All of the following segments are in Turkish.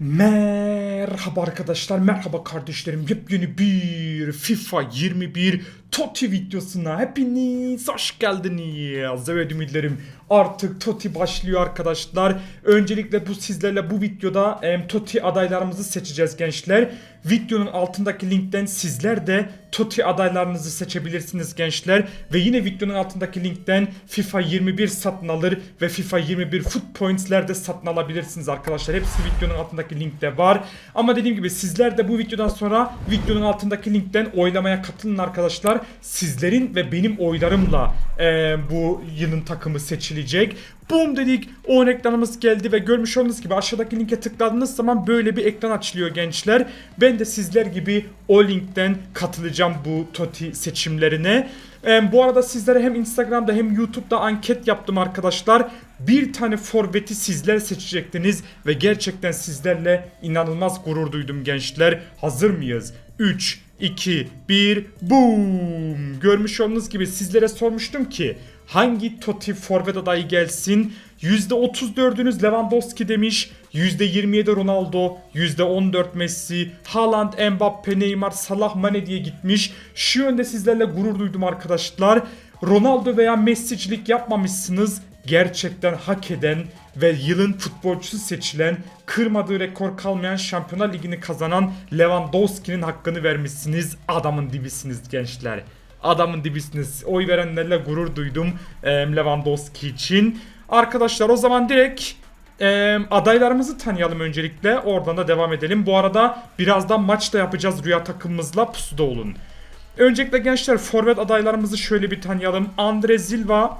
Merhaba arkadaşlar, merhaba kardeşlerim. Yepyeni bir FIFA 21 Toti videosuna hepiniz hoş geldiniz. Evet ümitlerim artık Toti başlıyor arkadaşlar. Öncelikle bu sizlerle bu videoda em, Toti adaylarımızı seçeceğiz gençler. Videonun altındaki linkten sizler de Toti adaylarınızı seçebilirsiniz gençler. Ve yine videonun altındaki linkten FIFA 21 satın alır ve FIFA 21 Foot Points'ler de satın alabilirsiniz arkadaşlar. Hepsi videonun altındaki linkte var. Ama dediğim gibi sizler de bu videodan sonra videonun altındaki linkten oylamaya katılın arkadaşlar. Sizlerin ve benim oylarımla eee, bu yılın takımı seçilecek. Boom dedik. O ekranımız geldi ve görmüş olduğunuz gibi aşağıdaki linke tıkladığınız zaman böyle bir ekran açılıyor gençler. Ben de sizler gibi o linkten katılacağım bu TOTI seçimlerine. Ee, bu arada sizlere hem Instagram'da hem YouTube'da anket yaptım arkadaşlar. Bir tane forveti sizler seçecektiniz ve gerçekten sizlerle inanılmaz gurur duydum gençler. Hazır mıyız? 3, 2, 1, boom! Görmüş olduğunuz gibi sizlere sormuştum ki hangi Totti forvet adayı gelsin? %34'ünüz Lewandowski demiş. %27 Ronaldo, %14 Messi, Haaland, Mbappe, Neymar, Salah, Mane diye gitmiş. Şu yönde sizlerle gurur duydum arkadaşlar. Ronaldo veya Messi'cilik yapmamışsınız. Gerçekten hak eden ve yılın futbolcusu seçilen, kırmadığı rekor kalmayan Şampiyonlar Ligi'ni kazanan Lewandowski'nin hakkını vermişsiniz. Adamın dibisiniz gençler. Adamın dibisiniz. Oy verenlerle gurur duydum e, Lewandowski için. Arkadaşlar o zaman direkt e, adaylarımızı tanıyalım öncelikle. Oradan da devam edelim. Bu arada birazdan maç da yapacağız rüya takımımızla pusuda olun. Öncelikle gençler forvet adaylarımızı şöyle bir tanıyalım. Andre Silva,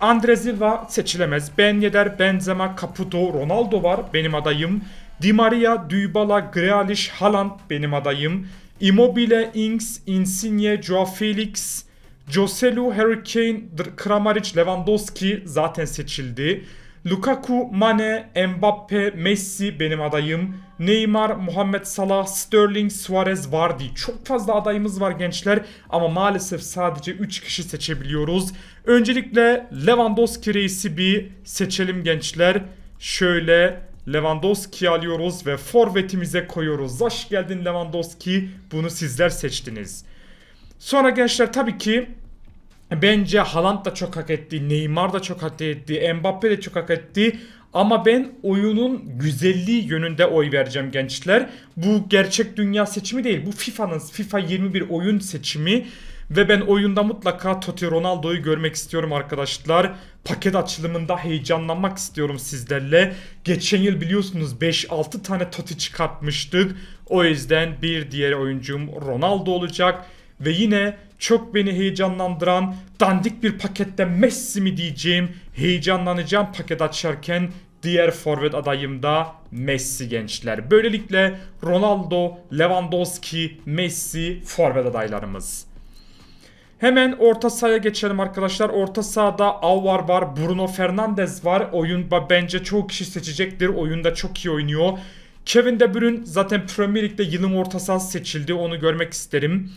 Andre Silva seçilemez. Ben Yedder, Benzema, Caputo, Ronaldo var benim adayım. Di Maria, Dybala, Grealish, Haaland benim adayım. Immobile, Ings, Insigne, Joao Felix, Joselu, Harry Kane, Kramaric, Lewandowski zaten seçildi. Lukaku, Mane, Mbappe, Messi benim adayım. Neymar, Muhammed Salah, Sterling, Suarez, Vardy. Çok fazla adayımız var gençler ama maalesef sadece 3 kişi seçebiliyoruz. Öncelikle Lewandowski reisi bir seçelim gençler. Şöyle Lewandowski alıyoruz ve forvetimize koyuyoruz. Hoş geldin Lewandowski. Bunu sizler seçtiniz. Sonra gençler tabii ki Bence Haaland da çok hak etti. Neymar da çok hak etti. Mbappe de çok hak etti. Ama ben oyunun güzelliği yönünde oy vereceğim gençler. Bu gerçek dünya seçimi değil. Bu FIFA'nın FIFA 21 oyun seçimi. Ve ben oyunda mutlaka Totti Ronaldo'yu görmek istiyorum arkadaşlar. Paket açılımında heyecanlanmak istiyorum sizlerle. Geçen yıl biliyorsunuz 5-6 tane Totti çıkartmıştık. O yüzden bir diğer oyuncum Ronaldo olacak. Ve yine çok beni heyecanlandıran dandik bir pakette Messi mi diyeceğim heyecanlanacağım paket açarken diğer forvet adayım da Messi gençler. Böylelikle Ronaldo, Lewandowski, Messi forvet adaylarımız. Hemen orta sahaya geçelim arkadaşlar. Orta sahada Alvar var, Bruno Fernandes var. Oyun bence çoğu kişi seçecektir. Oyunda çok iyi oynuyor. Kevin De Bruyne zaten Premier Lig'de yılın orta sahası seçildi. Onu görmek isterim.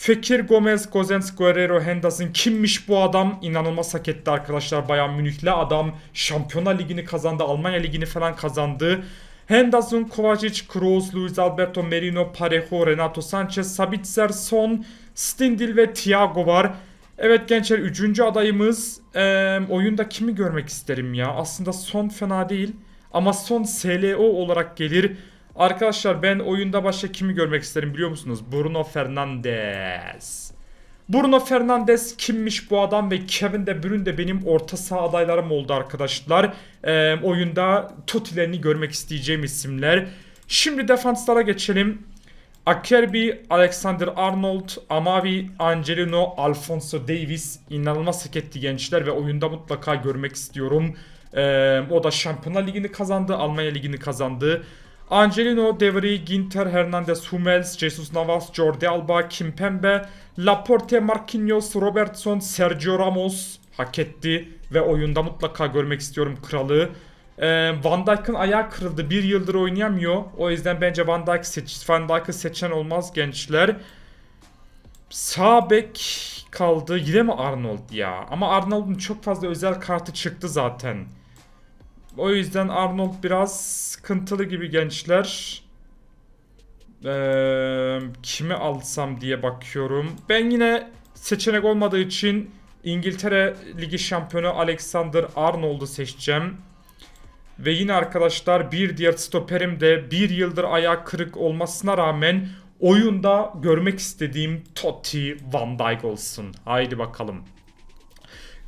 Fekir Gomez, Gozens, Guerrero, Henderson kimmiş bu adam? İnanılmaz hak etti arkadaşlar Bayern Münih'le. Adam Şampiyonlar Ligi'ni kazandı, Almanya Ligi'ni falan kazandı. Henderson, Kovacic, Kroos, Luis Alberto Merino, Parejo, Renato Sanchez, Sabitzer, Son, Stindl ve Thiago var. Evet gençler üçüncü adayımız eee, oyunda kimi görmek isterim ya? Aslında Son fena değil ama Son SLO olarak gelir. Arkadaşlar ben oyunda başka kimi görmek isterim biliyor musunuz? Bruno Fernandes. Bruno Fernandes kimmiş bu adam ve Kevin De Bruyne de benim orta saha adaylarım oldu arkadaşlar. Ee, oyunda Toti'lerini görmek isteyeceğim isimler. Şimdi defanslara geçelim. Akerbi, Alexander Arnold, Amavi, Angelino, Alfonso Davis inanılmaz hak etti gençler ve oyunda mutlaka görmek istiyorum. Ee, o da Şampiyonlar Ligi'ni kazandı, Almanya Ligi'ni kazandı. Angelino, Devri, Ginter, Hernandez, Hummels, Jesus Navas, Jordi Alba, Kimpembe, Laporte, Marquinhos, Robertson, Sergio Ramos hak etti ve oyunda mutlaka görmek istiyorum kralı. Ee, Van Dijk'ın ayağı kırıldı. Bir yıldır oynayamıyor. O yüzden bence Van Dijk seç Van Dijk'ı seçen olmaz gençler. Sağ bek kaldı. Yine mi Arnold ya? Ama Arnold'un çok fazla özel kartı çıktı zaten. O yüzden Arnold biraz sıkıntılı gibi gençler. Ee, kimi alsam diye bakıyorum. Ben yine seçenek olmadığı için İngiltere Ligi şampiyonu Alexander Arnold'u seçeceğim. Ve yine arkadaşlar bir diğer stoperim de bir yıldır ayağı kırık olmasına rağmen oyunda görmek istediğim Totti Van Dijk olsun. Haydi bakalım.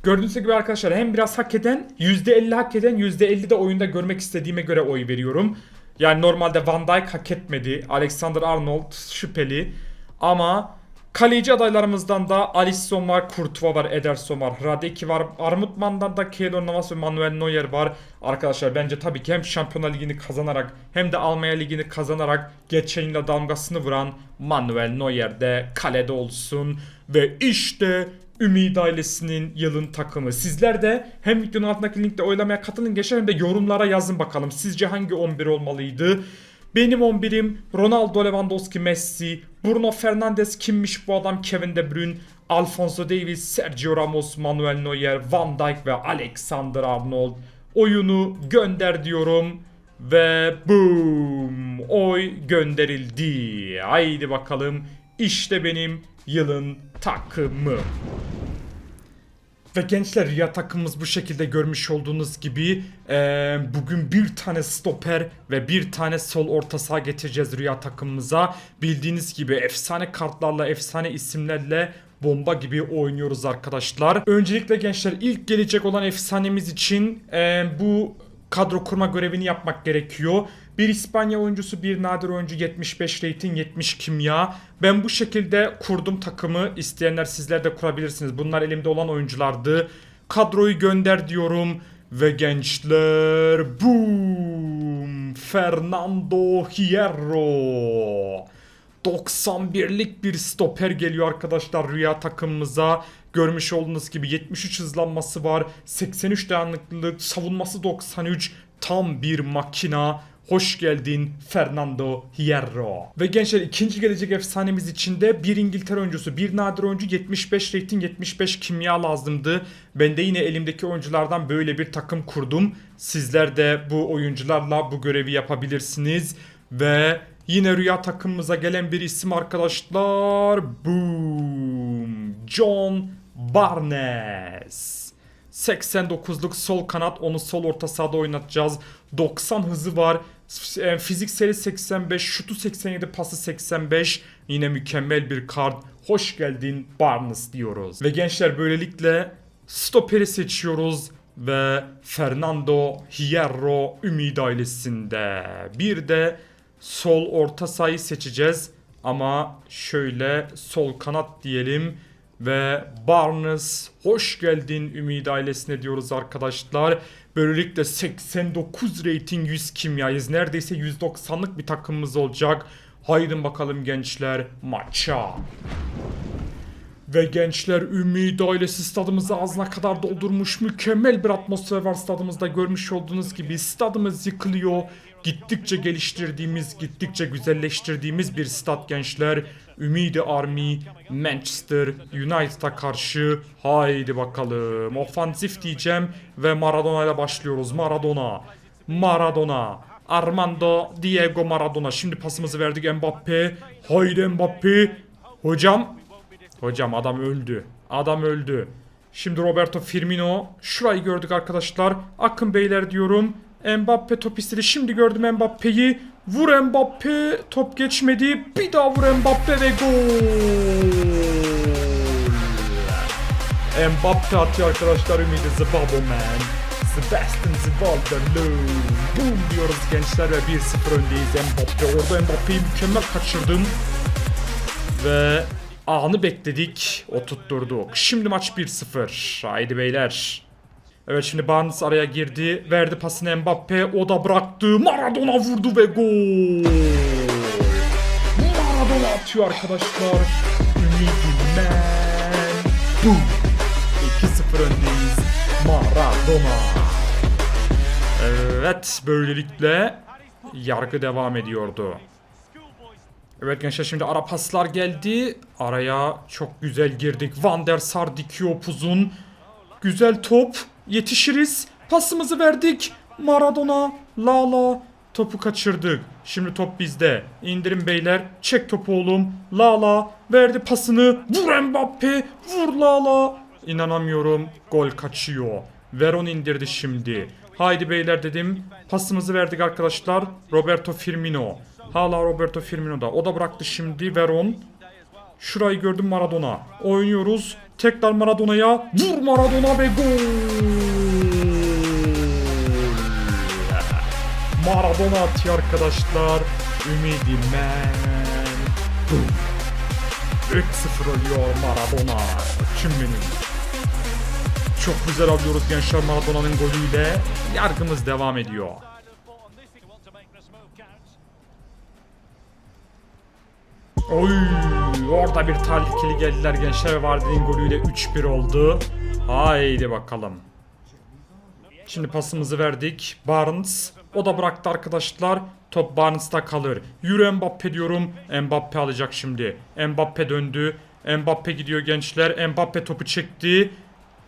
Gördüğünüz gibi arkadaşlar hem biraz hak eden %50 hak eden %50 de oyunda görmek istediğime göre oy veriyorum. Yani normalde Van Dijk hak etmedi. Alexander Arnold şüpheli. Ama kaleci adaylarımızdan da Alisson var, Courtois var, Ederson var, Radeki var. Armutman'dan da Keylor Navas ve Manuel Neuer var. Arkadaşlar bence tabii ki hem Şampiyonlar Ligi'ni kazanarak hem de Almanya Ligi'ni kazanarak geçen yıla damgasını vuran Manuel Neuer de kalede olsun. Ve işte Ümit ailesinin yılın takımı. Sizler de hem videonun altındaki linkte oylamaya katılın geçer hem de yorumlara yazın bakalım. Sizce hangi 11 olmalıydı? Benim 11'im Ronaldo, Lewandowski, Messi, Bruno Fernandes kimmiş bu adam Kevin De Bruyne, Alfonso Davies, Sergio Ramos, Manuel Neuer, Van Dijk ve Alexander Arnold. Oyunu gönder diyorum. Ve boom oy gönderildi. Haydi bakalım işte benim yılın takımı. Ve gençler ya takımımız bu şekilde görmüş olduğunuz gibi eee, bugün bir tane stoper ve bir tane sol orta saha getireceğiz rüya takımımıza. Bildiğiniz gibi efsane kartlarla efsane isimlerle bomba gibi oynuyoruz arkadaşlar. Öncelikle gençler ilk gelecek olan efsanemiz için eee, bu kadro kurma görevini yapmak gerekiyor. Bir İspanya oyuncusu, bir nadir oyuncu 75 rating, 70 kimya. Ben bu şekilde kurdum takımı. İsteyenler sizler de kurabilirsiniz. Bunlar elimde olan oyunculardı. Kadroyu gönder diyorum. Ve gençler boom Fernando Hierro 91'lik bir stoper geliyor arkadaşlar rüya takımımıza. Görmüş olduğunuz gibi 73 hızlanması var. 83 dayanıklılık, savunması 93. Tam bir makina. Hoş geldin Fernando Hierro. Ve gençler ikinci gelecek efsanemiz içinde bir İngiltere oyuncusu, bir nadir oyuncu 75 rating, 75 kimya lazımdı. Ben de yine elimdeki oyunculardan böyle bir takım kurdum. Sizler de bu oyuncularla bu görevi yapabilirsiniz. Ve yine rüya takımımıza gelen bir isim arkadaşlar. Boom. John Barnes. 89'luk sol kanat onu sol orta sahada oynatacağız. 90 hızı var. E, Fizikseli 85, şutu 87, pası 85. Yine mükemmel bir kart. Hoş geldin Barnes diyoruz. Ve gençler böylelikle stoperi seçiyoruz ve Fernando Hierro Ümit ailesinde. Bir de sol orta sahayı seçeceğiz. Ama şöyle sol kanat diyelim. Ve Barnes hoş geldin Ümit ailesine diyoruz arkadaşlar. Böylelikle 89 rating 100 kimyayız. Neredeyse 190'lık bir takımımız olacak. Haydi bakalım gençler maça. Ve gençler Ümit ailesi stadımızı ağzına kadar doldurmuş mükemmel bir atmosfer var stadımızda görmüş olduğunuz gibi stadımız yıkılıyor. Gittikçe geliştirdiğimiz, gittikçe güzelleştirdiğimiz bir stat gençler. Ümidi Army Manchester United'a karşı haydi bakalım. Ofansif diyeceğim ve Maradona ile başlıyoruz. Maradona. Maradona. Armando Diego Maradona. Şimdi pasımızı verdik Mbappe. Haydi Mbappe. Hocam Hocam adam öldü. Adam öldü. Şimdi Roberto Firmino. Şurayı gördük arkadaşlar. Akın beyler diyorum. Mbappe top istedi. Şimdi gördüm Mbappe'yi. Vur Mbappe. Top geçmedi. Bir daha vur Mbappe ve gol. Mbappe atıyor arkadaşlar. Ümidi Zibabo man. Sebastian Zivaldalo. Boom diyoruz gençler ve 1-0 öndeyiz Mbappe. Orada Mbappe'yi mükemmel kaçırdım ve anı bekledik. O tutturduk. Şimdi maç 1-0. Haydi beyler. Evet şimdi Barnes araya girdi. Verdi pasını Mbappe. O da bıraktı. Maradona vurdu ve gol. Maradona atıyor arkadaşlar. Ümidi man. Boom. 2-0 öndeyiz. Maradona. Evet böylelikle yargı devam ediyordu. Evet gençler şimdi ara paslar geldi. Araya çok güzel girdik. Van der Sar dikiyor upuzun. Güzel top. Yetişiriz. Pasımızı verdik. Maradona. Lala. Topu kaçırdık. Şimdi top bizde. İndirin beyler. Çek topu oğlum. Lala. Verdi pasını. Vur Mbappe. Vur Lala. İnanamıyorum. Gol kaçıyor. Veron indirdi şimdi. Haydi beyler dedim. Pasımızı verdik arkadaşlar. Roberto Firmino. Hala Roberto Firmino'da. O da bıraktı şimdi. Veron. Şurayı gördüm Maradona. Oynuyoruz. Tekrar Maradona'ya. Vur Maradona ve gol. Maradona atıyor arkadaşlar. Ümidi men. 3-0 oluyor Maradona. Kim benim? Çok güzel alıyoruz gençler Maradona'nın golüyle. Yargımız devam ediyor. Oy, orada bir tehlikeli geldiler gençler Vardy'nin golüyle 3-1 oldu. Haydi bakalım. Şimdi pasımızı verdik. Barnes. O da bıraktı arkadaşlar. Top Barnes'ta kalır. Yürü Mbappe diyorum. Mbappe alacak şimdi. Mbappe döndü. Mbappe gidiyor gençler. Mbappe topu çekti.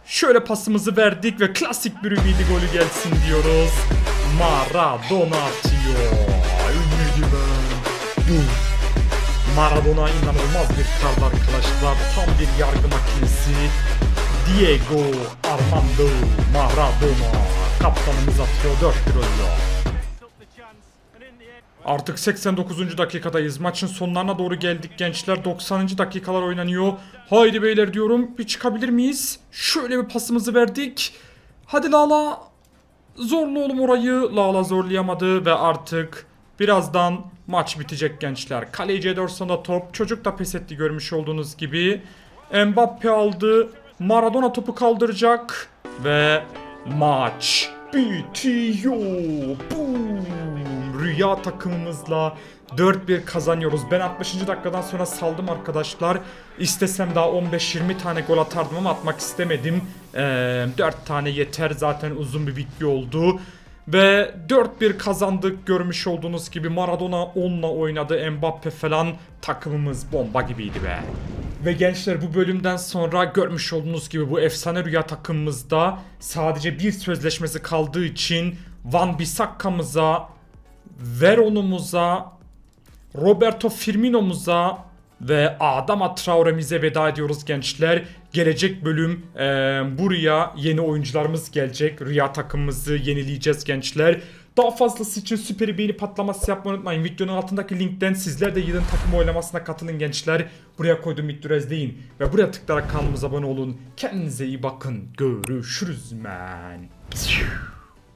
Şöyle pasımızı verdik ve klasik bir ümidi golü gelsin diyoruz. Maradona atıyor. Ümidi ben. Dur. Maradona inanılmaz bir kart arkadaşlar. Tam bir yargı makinesi. Diego Armando Maradona. Kaptanımız atıyor 4 oluyor. Artık 89. dakikadayız. Maçın sonlarına doğru geldik gençler. 90. dakikalar oynanıyor. Haydi beyler diyorum. Bir çıkabilir miyiz? Şöyle bir pasımızı verdik. Hadi Lala. Zorlu oğlum orayı. Lala zorlayamadı ve artık birazdan maç bitecek gençler. Kaleci Ederson'da top. Çocuk da pes etti görmüş olduğunuz gibi. Mbappe aldı. Maradona topu kaldıracak. Ve maç bitiyor. Boom. Rüya takımımızla 4-1 kazanıyoruz. Ben 60. dakikadan sonra saldım arkadaşlar. İstesem daha 15-20 tane gol atardım ama atmak istemedim. Ee, 4 tane yeter zaten uzun bir video oldu. Ve 4-1 kazandık görmüş olduğunuz gibi Maradona onunla oynadı Mbappe falan takımımız bomba gibiydi be. Ve gençler bu bölümden sonra görmüş olduğunuz gibi bu efsane rüya takımımızda sadece bir sözleşmesi kaldığı için Van Bissakka'mıza, Veron'umuza, Roberto Firmino'muza ve Adama Traore'mize veda ediyoruz gençler. Gelecek bölüm eee, buraya yeni oyuncularımız gelecek. Rüya takımımızı yenileyeceğiz gençler. Daha fazlası için süper beğeni patlaması yapmayı unutmayın. Videonun altındaki linkten sizler de yılın takım oylamasına katılın gençler. Buraya koyduğum videoyu izleyin. Ve buraya tıklayarak kanalımıza abone olun. Kendinize iyi bakın. Görüşürüz men.